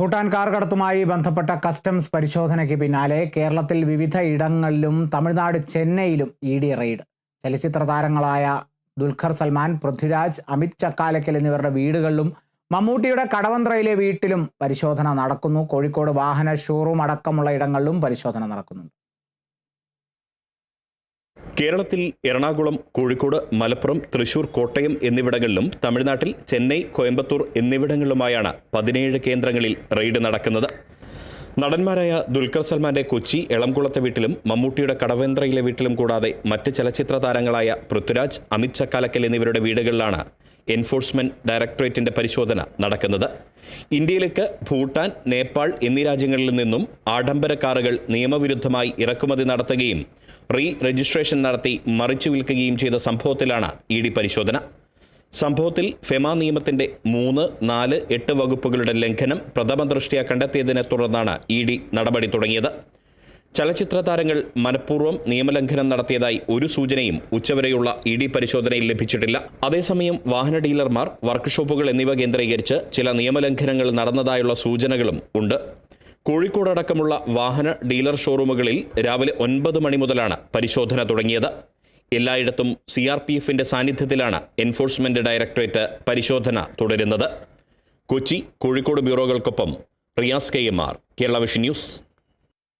Bhutan car കടത്തുമായി ബന്ധപ്പെട്ട customs പരിശോധനയ്ക്ക് പിന്നാലെ കേരളത്തിൽ വിവിധ ഇടങ്ങളിലും തമിഴ്നാട് ചെന്നൈയിലും ഇ ഡി റെയ്ഡ്. ചലച്ചിത്ര താരങ്ങളായ ദുൽഖർ സൽമാൻ പൃഥ്വിരാജ് അമിത് ചക്കാലക്കൽ എന്നിവരുടെ വീടുകളിലും മമ്മൂട്ടിയുടെ കടവന്ത്രയിലെ വീട്ടിലും പരിശോധന നടക്കുന്നു. കോഴിക്കോട് വാഹന ഷോറൂം അടക്കമുള്ള ഇടങ്ങളിലും പരിശോധന നടക്കുന്നുണ്ട്. കേരളത്തിൽ എറണാകുളം കോഴിക്കോട് മലപ്പുറം തൃശൂർ കോട്ടയം എന്നിവിടങ്ങളിലും തമിഴ്നാട്ടിൽ ചെന്നൈ കോയമ്പത്തൂർ എന്നിവിടങ്ങളിലുമായാണ് പതിനേഴ് കേന്ദ്രങ്ങളിൽ റെയ്ഡ് നടക്കുന്നത്. നടന്മാരായ ദുൽഖർ സൽമാന്റെ കൊച്ചി എളംകുളത്തെ വീട്ടിലും മമ്മൂട്ടിയുടെ കടവേന്ദ്രയിലെ വീട്ടിലും കൂടാതെ മറ്റ് ചലച്ചിത്ര താരങ്ങളായ പൃഥ്വിരാജ് അമിത് ചക്കാലക്കൽ എന്നിവരുടെ വീടുകളിലാണ് എൻഫോഴ്സ്മെന്റ് ഡയറക്ടറേറ്റിന്റെ പരിശോധന നടക്കുന്നത്. ഇന്ത്യയിലേക്ക് ഭൂട്ടാൻ നേപ്പാൾ എന്നീ രാജ്യങ്ങളിൽ നിന്നും ആഡംബര കാറുകൾ നിയമവിരുദ്ധമായി ഇറക്കുമതി നടത്തുകയും റീ രജിസ്ട്രേഷൻ നടത്തി മറിച്ചു വിൽക്കുകയും ചെയ്ത സംഭവത്തിലാണ് ഇ ഡി പരിശോധന. സംഭവത്തിൽ ഫെമ നിയമത്തിന്റെ മൂന്ന് നാല് എട്ട് വകുപ്പുകളുടെ ലംഘനം പ്രഥമ ദൃഷ്ടിയ കണ്ടെത്തിയതിനെ തുടർന്നാണ് ഇ ഡി നടപടി തുടങ്ങിയത്. ചലച്ചിത്ര താരങ്ങൾ മനഃപൂർവം നിയമലംഘനം നടത്തിയതായി ഒരു സൂചനയും ഉച്ചവരെയുള്ള ഇ ഡി പരിശോധനയിൽ ലഭിച്ചിട്ടില്ല. അതേസമയം വാഹന ഡീലർമാർ വർക്ക്ഷോപ്പുകൾ എന്നിവ കേന്ദ്രീകരിച്ച് ചില നിയമലംഘനങ്ങൾ നടന്നതായുള്ള സൂചനകളും ഉണ്ട്. കോഴിക്കോട് അടക്കമുള്ള വാഹന ഡീലർ ഷോറൂമുകളിൽ രാവിലെ ഒൻപത് മണി മുതലാണ് പരിശോധന തുടങ്ങിയത്. എല്ലായിടത്തും സി ആർ പി എഫിന്റെ സാന്നിധ്യത്തിലാണ് എൻഫോഴ്സ്മെന്റ് ഡയറക്ടറേറ്റ് പരിശോധന തുടരുന്നത്. Kochi Kozhikode ബ്യൂറോകൾക്കൊപ്പം Riyaz K M R Kerala vision news.